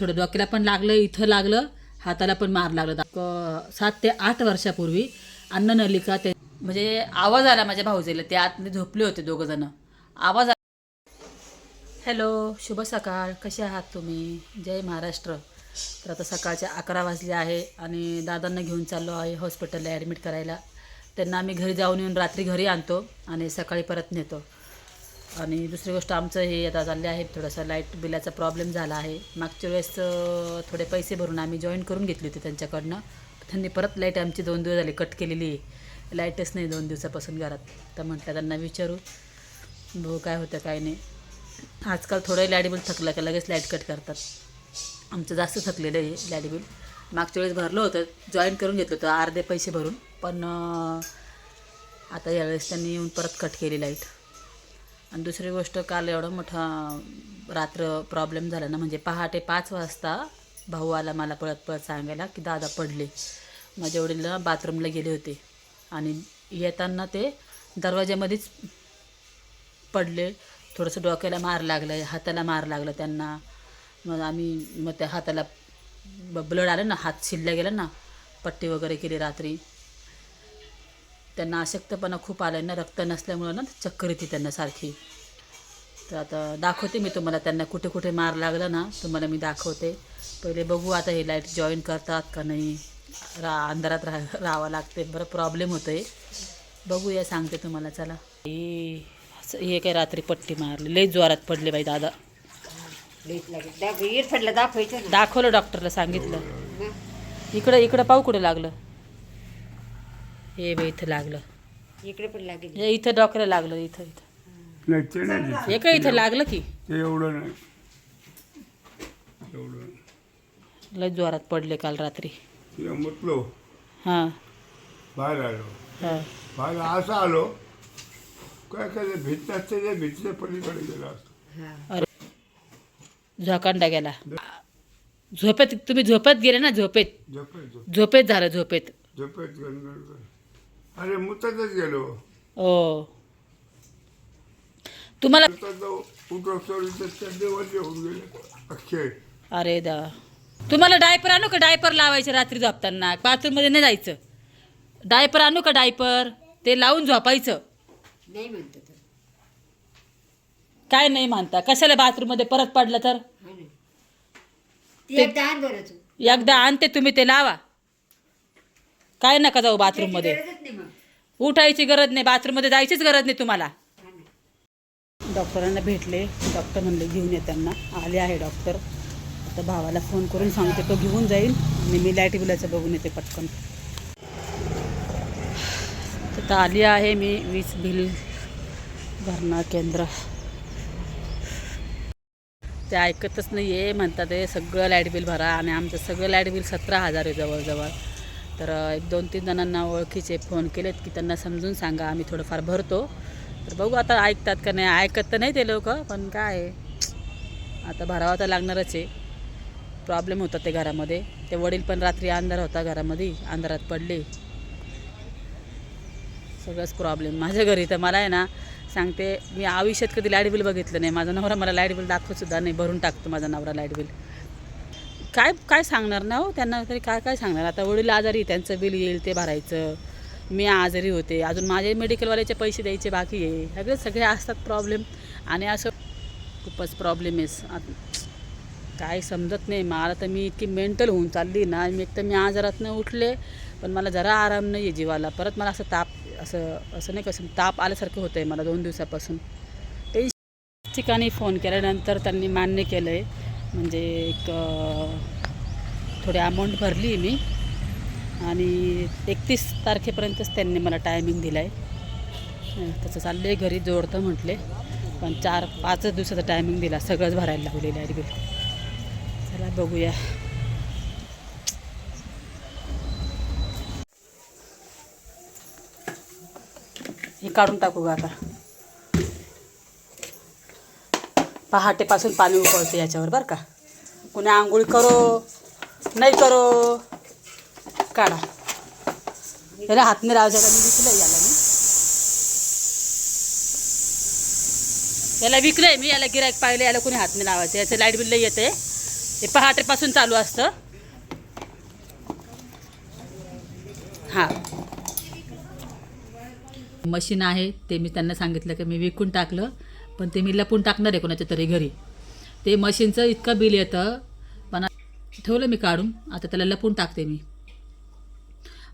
थोडं डोक्याला पण लागलं इथं लागलं हाताला पण मार लागलं. सात ते आठ वर्षापूर्वी अन्न नलिका ते म्हणजे आवाज आला माझ्या भाऊजीला ते आतमध्ये झोपले होते दोघं जण. आवाज हॅलो शुभ सकाळ. कसे आहात तुम्ही? जय महाराष्ट्र. तर आता सकाळचे अकरा वाजले आहे आणि दादांना घेऊन चाललो आहे हॉस्पिटलला ॲडमिट करायला. त्यांना आम्ही घरी जाऊन येऊन रात्री घरी आणतो आणि सकाळी परत नेतो. आणि दुसरी गोष्ट आमचं हे आता चालले आहे थोडंसं लाइट बिलाचा प्रॉब्लेम झाला आहे. मागच्या वेळेस थोडे पैसे भरून आम्ही जॉईन करून घेतले होते त्यांच्याकडनं. त्यांनी परत लाइट आमची दोन दिवस झाली कट केलेली आहे. लाईटच नाही दोन दिवसापासून घरात. तर म्हटलं त्यांना विचारू. भाऊ काय होतं काय नाही. आजकाल थोडं लाइट बिल थकलं का लगेच लाइट कट करतात. आमचं जास्त थकलेलं आहे लाइट बिल मागच्या वेळेस भरलं होतं जॉईन करून घेतलं होतं अर्धे पैसे भरून. पण आता यावेळेस त्यांनी येऊन परत कट केली लाइट आणि दुसरी गोष्ट काल एवढा मोठा रात्र प्रॉब्लेम झाला ना म्हणजे पहाटे पाच वाजता भाऊ आला मला पळत पळत सांगायला की दादा पडले. माझ्या वडील बाथरूमला गेले होते. आणि येताना ते दरवाज्यामध्येच पडले. थोडंसं डोक्याला मार लागलं हाताला मार लागला त्यांना. मग आम्ही मग त्या हाताला ब्लड आलं ना हात शिरला गेला ना पट्टी वगैरे केली रात्री. त्यांना अशक्तपणा खूप आला ना रक्त नसल्यामुळं ना चक्कर येते त्यांना सारखी. तर आता दाखवते मी तुम्हाला त्यांना कुठे कुठे मार लागला ना तुम्हाला मी दाखवते. पहिले बघू आता हे लाइट जॉईन करतात का नाही. रा अंधारात राहा राहावं लागते बरं प्रॉब्लेम होतो आहे बघूया सांगते तुम्हाला चला. हे असं- हे काय रात्री पट्टी मारली. लई जोरात पडले बाई दादा. दाखवलं डॉक्टरला सांगितलं. इकडं इकडं पाहू कुठे लागलं. हे बाई इथं लागलं. इकडे पण लागेल. हे इथं डॉक्टरला लागलं इथं इथं. नाही ते नाही दिसत. हे काय इथं लागलं की? ते एवढं नाही. एवढं लय जोरात पडले काल रात्री. ते म्हटलो हां. बाहेर आलो. हां. बाहेर असं आलो काय काय ते भिंत असते ते भिंतीच्या पलीकडे गेला असतो. हा. झोकांडा गेला. झोपेत तुम्ही झोपेत गेले ना झोपेत? झोपेत झोप झोपेत झालं झोपेत. झोपेत गणगण अरे मुतातच गेलो. ओ तुम्हाला मुतात होऊन गेले. अक्षय. अरे दा. तुम्हाला डायपर आणू का? डायपर लावायचे रात्री झोपताना. बाथरूममध्ये नाही जायचं. डायपर आणू का डायपर? ते लावून झोपायचं. नाही म्हणतो तर. काय नाही म्हणता? कशाला बाथरूममध्ये परत पडलं तर? हा ना. ती एकदा आण बरं तू. एकदा आणते तुम्ही ते लावा. काय नका जाऊ नाही मग. उठायची गरज नाही बाथरूममध्ये जायचीच गरज नाही तुम्हाला. हा डॉक्टरांना भेटले डॉक्टर म्हणले घेऊन ये त्यांना. आले आहे डॉक्टर. आता भावाला फोन करून सांगते तो घेऊन जाईल आणि मी लाइट बिलाचं बघून येते पटकन. तर आली आहे मी वीज बिल भरणा केंद्र. ते ऐकतच नाही आहे म्हणतात ते सगळं लाइट बिल भरा आणि आमचं सगळं लाइट बिल सतरा हजार आहे जवळजवळ. तर एक दोन तीन जणांना ओळखीचे फोन केलेत की त्यांना समजून सांगा आम्ही थोडंफार भरतो. तर बघू आता ऐकतात का नाही ऐकत तर नाही ते लोक पण काय आहे, आता भरावा तर लागणारच आहे. प्रॉब्लेम होता ते घरामध्ये. ते वडील पण रात्री अंधार होता घरामध्ये अंधारात पडले. सगळंच प्रॉब्लेम माझ्या घरी तर मला आहे ना सांगते मी आयुष्यात कधी लाइट बिल बघितलं नाही. माझा नवरा मला लाइट बिल दाखवतसुद्धा नाही भरून टाकतो माझा नवरा लाइट बिल. काय काय सांगणार ना हो? त्यांना तरी काय काय सांगणार? आता वडील आजारी त्यांचं बिल येईल ते भरायचं. मी आजारी होते. अजून माझे मेडिकलवाल्याचे पैसे द्यायचे बाकी आहे. सगळे सगळे असतात प्रॉब्लेम आणि असं खूपच प्रॉब्लेम आहे. काय समजत नाही. मला तर मी इतकी मेंटल होऊन चालली ना. मी एक तर मी आजारातनं उठले पण मला जरा आराम नाही आहे जीवाला. परत मला असं ताप असं असं नाही कसं ताप आल्यासारखं होतं आहे मला दोन दिवसापासून. टेन्शन ठिकाणी फोन केल्यानंतर त्यांनी मान्य केलं आहे म्हणजे एक थोडी अमाऊंट भरली मी. आणि एकतीस तारखेपर्यंतच त्यांनी मला टायमिंग दिला आहे तसं चाललं आहे घरी जोडतं म्हटले. पण चार पाचच दिवसाचा टायमिंग दिला सगळंच भरायला लागलेलं आहे बिल चला बघूया. हे काढून टाकू का आता. पहाटेपासून पाणी उकळतं याच्यावर बरं का. कुणी आंघोळ करो नाही करो काढा. याला हात नाही लावायचा का मी विकलंय याला मी. याला विकलंय मी याला गिरायक पाहिलं याला कुणी हात नाही लावायचं? याचं लाइट बिल येते हे पहाटेपासून चालू असतं. हां. मशीन आहे ते मी त्यांना सांगितलं की मी विकून टाकलं. पण ते मी लपून टाकणार आहे कोणाच्या तरी घरी. ते मशीनचं इतकं बिल येतं. पण ठेवलं मी काढून. आता त्याला लपून टाकते मी.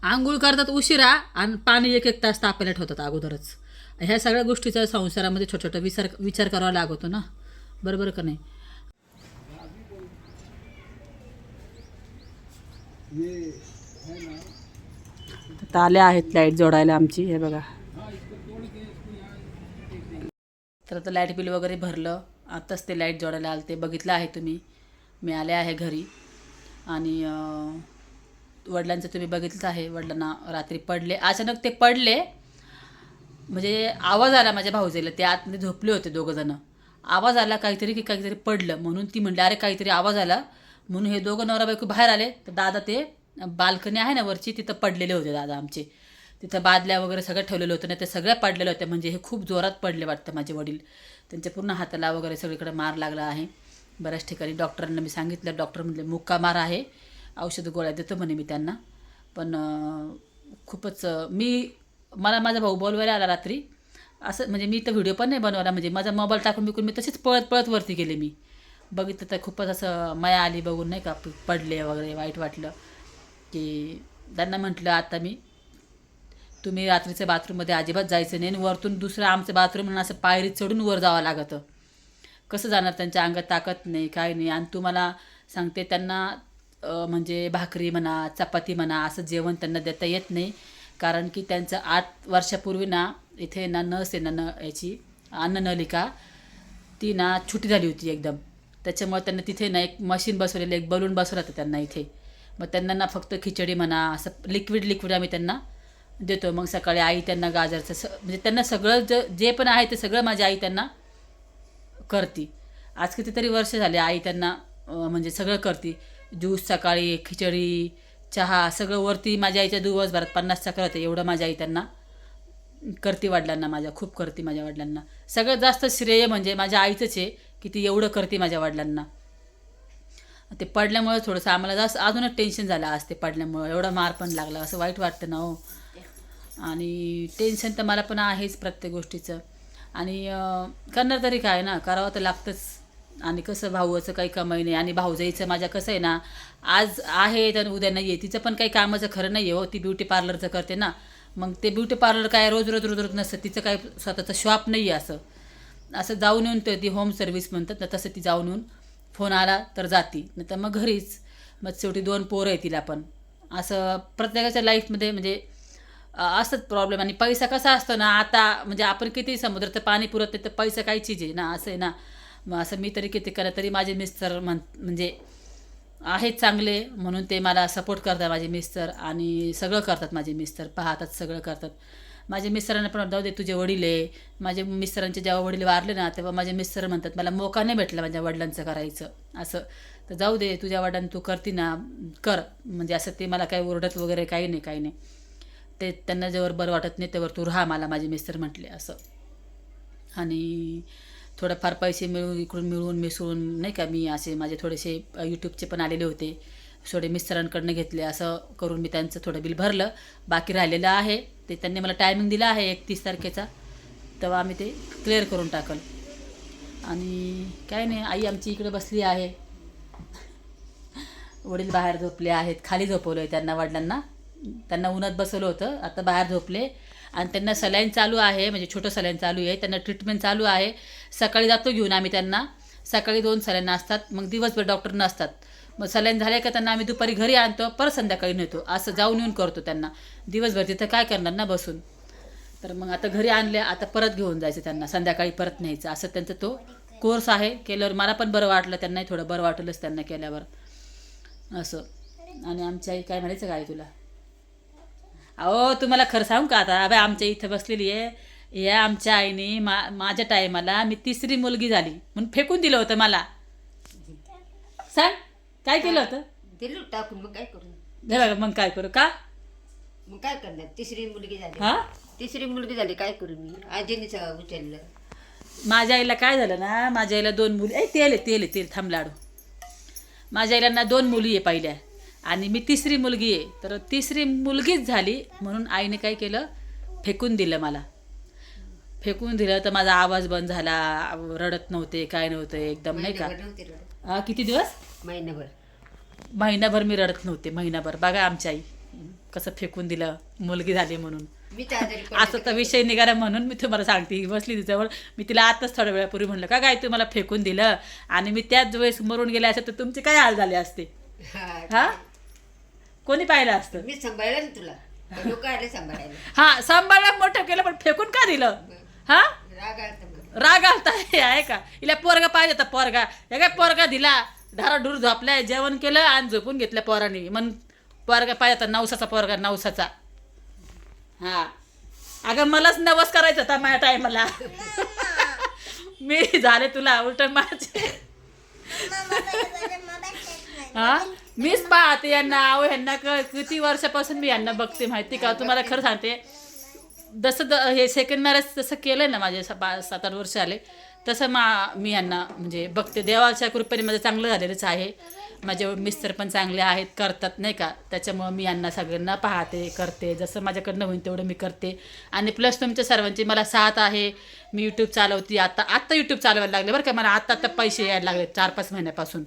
आंघोळ करतात उशिरा आणि पाणी एक एक तास तापायला ठेवतात अगोदरच. ह्या सगळ्या गोष्टीचा संसारामध्ये छोटा छोटा विचार विचार करावा लागतो ना? बरोबर का नाही? आता आल्या आहेत लाइट जोडायला आमची. हे बघा. तर आता लाइट बिल वगैरे भरलं. आत्ताच ते लाइट जोडायला आलं ते बघितलं आहे तुम्ही. मी आले आहे घरी. आणि वडिलांचं तुम्ही बघितलंच आहे. वडिलांना रात्री पडले. अचानक ते पडले. म्हणजे आवाज आला माझ्या भाऊजीला. ते आतमध्ये झोपले होते दोघंजणं आवाज आला काहीतरी की काहीतरी पडलं. म्हणून ती म्हणली अरे काहीतरी आवाज आला. म्हणून हे दोघं नवरा बायको बाहेर आले. तर दादा ते बाल्कनी आहे ना वरची तिथं पडलेले होते दादा आमचे. तिथं बादल्या वगैरे सगळं ठेवलेलं होतं ना ते सगळ्या पडलेल्या होत्या म्हणजे हे खूप जोरात पडले वाटतं माझे वडील. त्यांच्या पूर्ण हाताला वगैरे सगळीकडे मार लागला आहे. बऱ्याच ठिकाणी डॉक्टरांना मी सांगितलं डॉक्टर म्हणले मुक्का मार आहे औषध गोळ्या देतो म्हणे मी त्यांना. पण खूपच मी मला माझा भाऊ बोलवायला आला रात्री. असं म्हणजे मी तर व्हिडिओ पण नाही बनवला म्हणजे माझा मोबाईल टाकून बिकून मी तशीच पळत पळत वरती गेले मी. बघितलं तर खूपच असं माया आली बघून नाही का पडले वगैरे वाईट वाटलं. की त्यांना म्हटलं आता मी तुम्ही रात्रीच्या बाथरूममध्ये अजिबात जायचं नाही आणि वरतून दुसरं आमचं बाथरूम म्हणून असं पायरी चढून वर जावं लागतं. कसं जाणार त्यांच्या अंगात ताकद नाही काय नाही. आणि तुम्हाला सांगते त्यांना म्हणजे भाकरी म्हणा चपाती म्हणा असं जेवण त्यांना देता येत नाही. कारण की त्यांचं आठ वर्षापूर्वी ना इथे ना नस आहे ना न याची अन्ननलिका ती ना छुटी झाली होती एकदम. त्याच्यामुळे त्यांना तिथे ना एक मशीन बसवलेलं एक बलून बसवलं होतं त्यांना इथे. मग त्यांना ना फक्त खिचडी म्हणा असं लिक्विड लिक्विड आम्ही त्यांना देतो मग सकाळी आई त्यांना गाजरचं स म्हणजे त्यांना सगळं ज जे पण आहे ते सगळं माझी आई त्यांना करते. आज कितीतरी वर्ष झाले आई त्यांना म्हणजे सगळं करते. ज्यूस सकाळी खिचडी चहा सगळं वरती माझ्या आईच्या दिवसभरात पन्नास चक्र होते. एवढं माझ्या आई त्यांना करते वडिलांना माझ्या खूप करते माझ्या वडिलांना. सगळ्यात जास्त श्रेय म्हणजे माझ्या आईचंच आहे की ती एवढं करते माझ्या वडिलांना. ते पडल्यामुळे थोडंसं आम्हाला जास्त अजूनच टेन्शन झालं आज ते पडल्यामुळं. एवढा मार पण लागला. असं वाईट वाटतं ना हो. आणि टेन्शन तर मला पण आहेच प्रत्येक गोष्टीचं. आणि करणार तरी काय ना? करावं तर लागतंच. आणि कसं भाऊचं काही कमाई नाही. आणि भाऊजाईचं माझ्या कसं आहे ना आज आहे तर उद्या नाही आहे तिचं पण काही कामाचं खरं नाही आहे हो. ती ब्युटी पार्लरचं करते ना. मग ते ब्युटी पार्लर काय रोज रोज रोज रोज नसतं. तिचं काही स्वतःचं शॉप नाही आहे असं. असं जाऊन येऊन तर ती होम सर्व्हिस म्हणतात ना तसं ती जाऊन येऊन फोन आला तर जाती. नाही तर मग घरीच. मग शेवटी दोन पोरं आहे तिला पण. असं प्रत्येकाच्या लाईफमध्ये म्हणजे असंच प्रॉब्लेम आणि पैसा कसा असतो ना आता म्हणजे आपण किती समुद्राचं पाणी पुरत नाही तर पैसा काही चीज आहे ना असं आहे ना. मग असं मी तरी किती करा तरी माझे मिस्टर म्हण म्हणजे आहेत चांगले म्हणून ते मला सपोर्ट करतात माझे मिस्टर आणि सगळं करतात माझे मिस्टर. पाहतात सगळं करतात. माझे मिस्टरांना पण जाऊ दे तुझे वडील आहे. माझे मिस्टरांचे जेव्हा वडील वारले ना तेव्हा माझे मिस्टर म्हणतात मला मोका नाही भेटला माझ्या वडिलांचं करायचं. असं. तर जाऊ दे तुझ्या वडिलांना तू करती ना कर. म्हणजे असं ते मला काही ओरडत वगैरे काही नाही काही नाही. ते त्यांना जेव्हा बरं वाटत नाही तेव्हा तू राहा मला माझे मिस्टर म्हटले असं. आणि थोडंफार पैसे मिळून इकडून मिळून मिसळून नाही का मी असे माझे थोडेसे यूट्यूबचे पण आलेले होते. थोडे मिस्टरांकडनं घेतले असं करून मी त्यांचं थोडं बिल भरलं. बाकी राहिलेलं आहे. ते त्यांनी मला टायमिंग दिला आहे एकतीस तारखेचा. तेव्हा आम्ही ते क्लिअर करून टाकल. आणि काय नाही आई आमची इकडे बसली आहे. वडील बाहेर झोपले आहेत खाली झोपवलं आहे त्यांना वडिलांना. त्यांना उन्हात बसवलं होतं आता बाहेर झोपले. आणि त्यांना सलाईन चालू आहे म्हणजे छोटं सलाईन चालू आहे त्यांना ट्रीटमेंट चालू आहे. सकाळी जातो घेऊन आम्ही त्यांना. सकाळी दोन सलाईन असतात मग दिवसभर डॉक्टर नसतात. मग सलाईन झाले का त्यांना आम्ही दुपारी घरी आणतो परत संध्याकाळी नेतो. असं जाऊन येऊन करतो त्यांना. दिवसभर तिथं काय करणार ना बसून. तर मग आता घरी आणले आता परत घेऊन जायचं त्यांना. संध्याकाळी परत न्यायचं. असं त्यांचा तो कोर्स आहे. केल्यावर मला पण बरं वाटलं त्यांनाही थोडं बरं वाटलंच त्यांना केल्यावर. असं. आणि आमच्या आई काय म्हणायचं काय तुला? अहो तुम्हाला खरं सांगू का आता? अबे आमच्या इथं बसलेली आहे. या आमच्या आईने मा माझ्या टायमाला मी तिसरी मुलगी झाली म्हणून फेकून दिलं होतं मला. सांग काय केलं होतं? दिलं टाकून मग काय करू? हे बघा मग काय करू? का? मग काय करणार? तिसरी मुलगी झाली. हा? तिसरी मुलगी झाली काय करू मी? आजीनीच उचललं. माझ्या आईला काय झालं ना? माझ्या आईला दोन मुली ए तेल आहे तेल आहे तेल थांब लाडू. माझ्या आईला ना दोन मुली आहे पहिल्या. आणि मी तिसरी मुलगी आहे. तर तिसरी मुलगीच झाली म्हणून आईने काय केलं? फेकून दिलं मला. फेकून दिलं तर माझा आवाज बंद झाला. रडत नव्हते काय नव्हते एकदम नाही का. हा, किती दिवस? महिनाभर. महिनाभर मी रडत नव्हते महिनाभर. बघा आमच्या आई कसं फेकून दिलं मुलगी झाली म्हणून. असं तर विषय निघाला म्हणून मी तुम्हाला सांगते. बसली तिच्यावर. मी तिला आताच थोड्या वेळापूर्वी म्हणलं का काय तुम्हाला फेकून दिलं? आणि मी त्याच वेळेस मरून गेले असते तर तुमचे काय हाल झाले असते? हा कोणी पाहिलं असतं? मी सांभाळलं ना तुला. लोक आले सांभाळायला. हा सांभाळलं मोठं केलं पण फेकून का दिलं? हा? राग आलता मला. राग आलता? हे आहे का? हिला पोरगा पाहिजे होता पोरगा. हे काय पोरगा दिला? ढाराढूर झोपलाय जेवण केलं आणि झोपून घेतलं पोराने. मग पोरगा पाहिजे होता नवसाचा पोरगा नवसाचा. हा. अगं मलाच नवस करायचा होता माझ्या टायमाला. मी झाले तुला उलट माझे. हा? मीच पाहते यांना अहो ह्यांना क- किती वर्षापासून मी यांना बघते माहिती का? तुम्हाला खरं सांगते. जसं द हे सेकंड मॅरेज जसं केलं ना माझे स- बा सात आठ वर्ष आले तसं मा मी यांना म्हणजे बघते. देवाच्या कृपेने माझं चांगलं झालेलंच आहे. माझे मिस्टर पण चांगले आहेत करतात नाही का? त्याच्यामुळं मी यांना सगळ्यांना पाहते करते. जसं माझ्याकडनं होईल तेवढं मी करते. आणि प्लस तुमच्या सर्वांची मला साथ आहे. मी यूट्यूब चालवते. आता आत्ता यूट्यूब चालवायला लागले बरं का. मला आत्ता आत्ता पैसे यायला लागले चार पाच महिन्यापासून.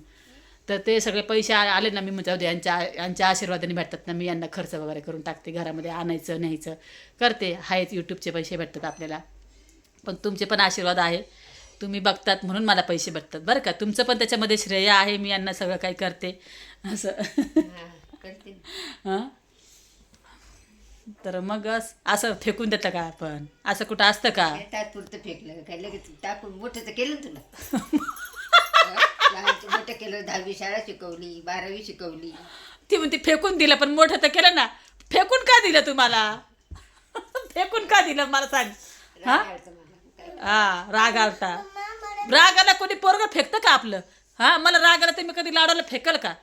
तर ते सगळे पैसे आले ना मी म्हणजे यांच्या यांच्या आशीर्वादाने भेटतात ना मी यांना खर्च वगैरे करून टाकते घरामध्ये आणायचं न्यायचं. करते आहेत यूट्यूबचे पैसे भेटतात आपल्याला. पण तुमचे पण आशीर्वाद आहे. तुम्ही बघतात म्हणून मला पैसे भेटतात. बरं का? तुमचं पण त्याच्यामध्ये श्रेय आहे मी यांना सगळं काही करते. असं. हा, करते तर मग अस- असं फेकून देतं का आपण? असं कुठं असतं का? तात्पुरतं फेकलं काय लगेच टाकून मोठं तर केलं तुला. लहानचं मोठं केलं दहावी शाळा शिकवली बारावी शिकवली. ती म्हणते फेकून दिलं पण मोठं तर केलं ना. फेकून का दिलं तुम्हाला फेकून का दिलं मला सांग. हा? राग आलता मला. काय? हा राग आलता. रागाला कोणी पोरग फेकतं का आपलं? हा मला राग आला तर मी कधी लाडाला फेकल का?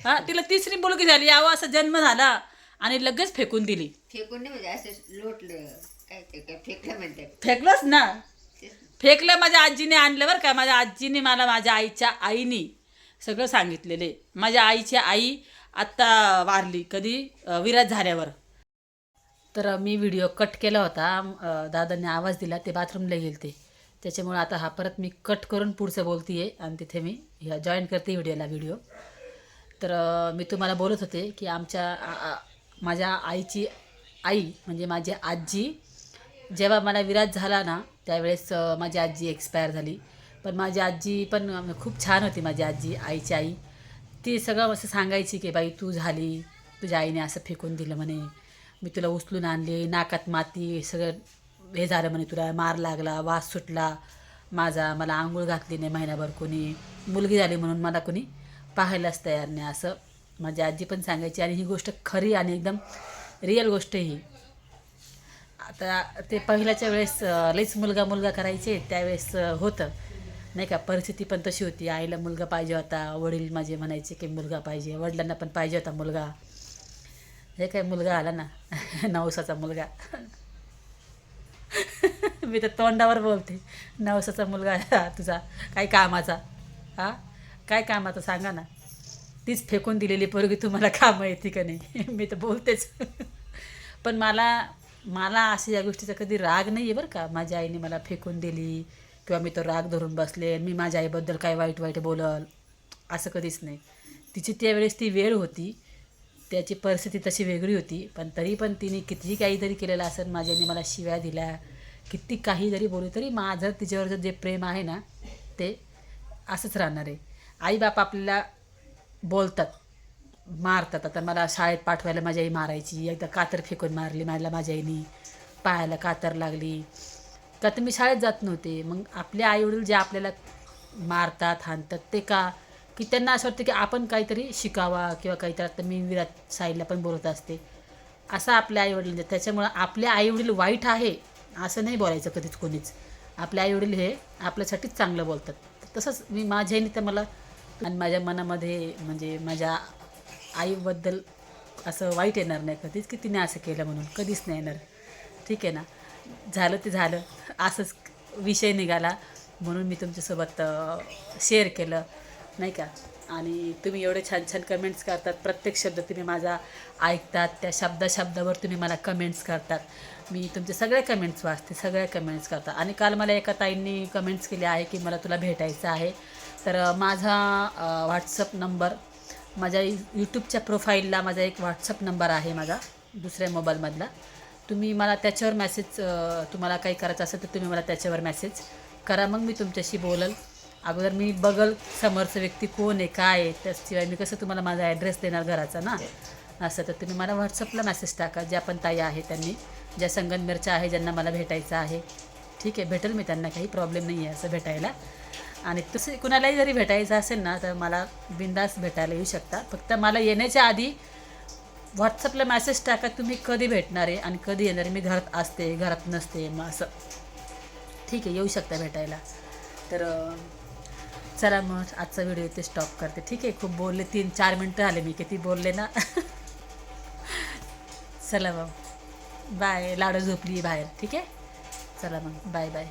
हा तिला तिसरी मुलगी झाली यावं असा जन्म झाला आणि लगेच फेकून दिली. फेकून नाही म्हणजे असं लोटलं काय ते काय फेकलं म्हणतात. फेकलंच ना. फेकलं माझ्या आजीने आणलं बरं का. माझ्या आजीने मला माझ्या आईच्या आईने सगळं सांगितलेले. माझ्या आईची आई आत्ता वारली कधी? विराज झाल्यावर. तर मी व्हिडिओ कट केला होता. दादांनी आवाज दिला ते बाथरूमला गेले ते. त्याच्यामुळे आता हा परत मी कट करून पुढचं बोलते आहे आणि तिथे मी ह्या जॉईन करते व्हिडिओला व्हिडिओ. तर मी तुम्हाला बोलत होते की आमच्या माझ्या आईची आई म्हणजे माझी आजी जेव्हा मला विराज झाला ना त्यावेळेस माझी आजी एक्सपायर झाली. पण माझी आजी पण खूप छान होती माझी आजी आईची आई. ती सगळं असं सांगायची की बाई तू झाली तुझ्या आईने असं फेकून दिलं म्हणे. मी तुला उचलून आणले नाकात माती सगळं हे झालं म्हणे तुला. मार लागला वास सुटला. माझा मला आंघोळ घातली नाही महिनाभर कोणी. मुलगी झाली म्हणून मला कोणी पाहायलाच तयार नाही. असं माझी आजी पण सांगायची. आणि ही गोष्ट खरी आणि एकदम रिअल गोष्ट ही. आता ते पहिल्याच्या वेळेस लईच मुलगा मुलगा करायचे त्यावेळेस होतं. नाही का परिस्थिती पण तशी होती. आईला मुलगा पाहिजे होता वडील माझे म्हणायचे की मुलगा पाहिजे वडिलांना पण पाहिजे होता मुलगा. हे काय मुलगा आला ना नवसाचा मुलगा. मी तर तोंडावर बोलते नवसाचा मुलगा तुझा काय कामाचा? हा? काय कामाचा? सांगा ना. तीच फेकून दिलेली पोरगी तुम्हाला कामं येते का नाही? मी तर बोलतेच. पण मला मला असे या गोष्टीचा कधी राग नाही आहे बरं का. माझ्या आईने मला फेकून दिली किंवा मी तो राग धरून बसले. मी माझ्या आईबद्दल काय वाईट वाईट बोलल असं कधीच नाही. तिची त्यावेळेस ती वेळ होती. त्याची परिस्थिती तशी वेगळी होती. पण तरी पण तिने कितीही काही जरी केलेलं असेल माझ्याने मला शिव्या दिल्या. किती काही जरी बोलू तरी माझं तिच्यावरचं जे प्रेम आहे ना ते असंच राहणार आहे. आईबाप आपल्याला बोलतात. मारतात. आता मला शाळेत पाठवायला माझी आई मारायची. एकदा कातर फेकून मारली मला माझ्या आईनी पायाला कातर लागली. का तर मी शाळेत जात नव्हते. मग आपले आईवडील जे आपल्याला मारतात हाणतात ते का? की त्यांना असं वाटतं की आपण काहीतरी शिकावा किंवा काहीतरी आता मी विराट साईडला पण बोलत असते. असं आपल्या आईवडील त्याच्यामुळं आपले आईवडील वाईट आहे असं नाही बोलायचं कधीच कोणीच. आपले आईवडील हे आपल्यासाठीच चांगलं बोलतात. तसंच मी माझ्याने तर मला आणि माझ्या मनामध्ये म्हणजे माझ्या आईबद्दल असं वाईट येणार नाही कधीच की तिने असं केलं म्हणून कधीच नाही येणार. ठीक आहे ना? झालं ते झालं. असंच विषय निघाला म्हणून मी तुमच्यासोबत शेअर केलं. नाही का? आणि तुम्ही एवढे छान छान कमेंट्स करतात. प्रत्येक शब्द तुम्ही माझा ऐकतात. त्या शब्दा शब्दावर तुम्ही मला कमेंट्स करतात. मी तुमचे सगळ्या कमेंट्स वाचते सगळ्या कमेंट्स करतात. आणि काल मला एका ताईंनी कमेंट्स केले आहे की मला तुला भेटायचं आहे. तर माझा व्हॉट्सअप नंबर माझ्या यूट्यूबच्या प्रोफाईलला माझा एक व्हॉट्सअप नंबर आहे माझा दुसऱ्या मोबाईलमधला. तुम्ही मला त्याच्यावर मेसेज तुम्हाला काही करायचं असेल तर तुम्ही मला त्याच्यावर मेसेज करा. मग मी तुमच्याशी बोलल. अगोदर मी बघल समोरचं व्यक्ती कोण आहे काय आहे त्याशिवाय मी कसं तुम्हाला माझा ॲड्रेस देणार घराचा ना? असं तर तुम्ही मला व्हॉट्सअपला मेसेज टाका. ज्या पण ताई आहे त्यांनी ज्या संगनमेरच्या आहे ज्यांना मला भेटायचं आहे. ठीक आहे भेटेल मी त्यांना काही प्रॉब्लेम नाही आहे असं भेटायला. आणि तसे कुणालाही जरी भेटायचं असेल ना तर मला बिंदास भेटायला येऊ शकता. फक्त मला येण्याच्या आधी व्हॉट्सअपला मेसेज टाका तुम्ही कधी भेटणार आहे आणि कधी येणार आहे. मी घरात असते घरात नसते मग असं. ठीक आहे येऊ शकता भेटायला. तर चला मग आजचा व्हिडिओ इथे स्टॉप करते. ठीक आहे खूप बोलले तीन चार मिनटं आले मी किती बोलले ना. चला मग. बाय लाडू झोपली बाहेर. ठीक आहे? चला मग. Bye bye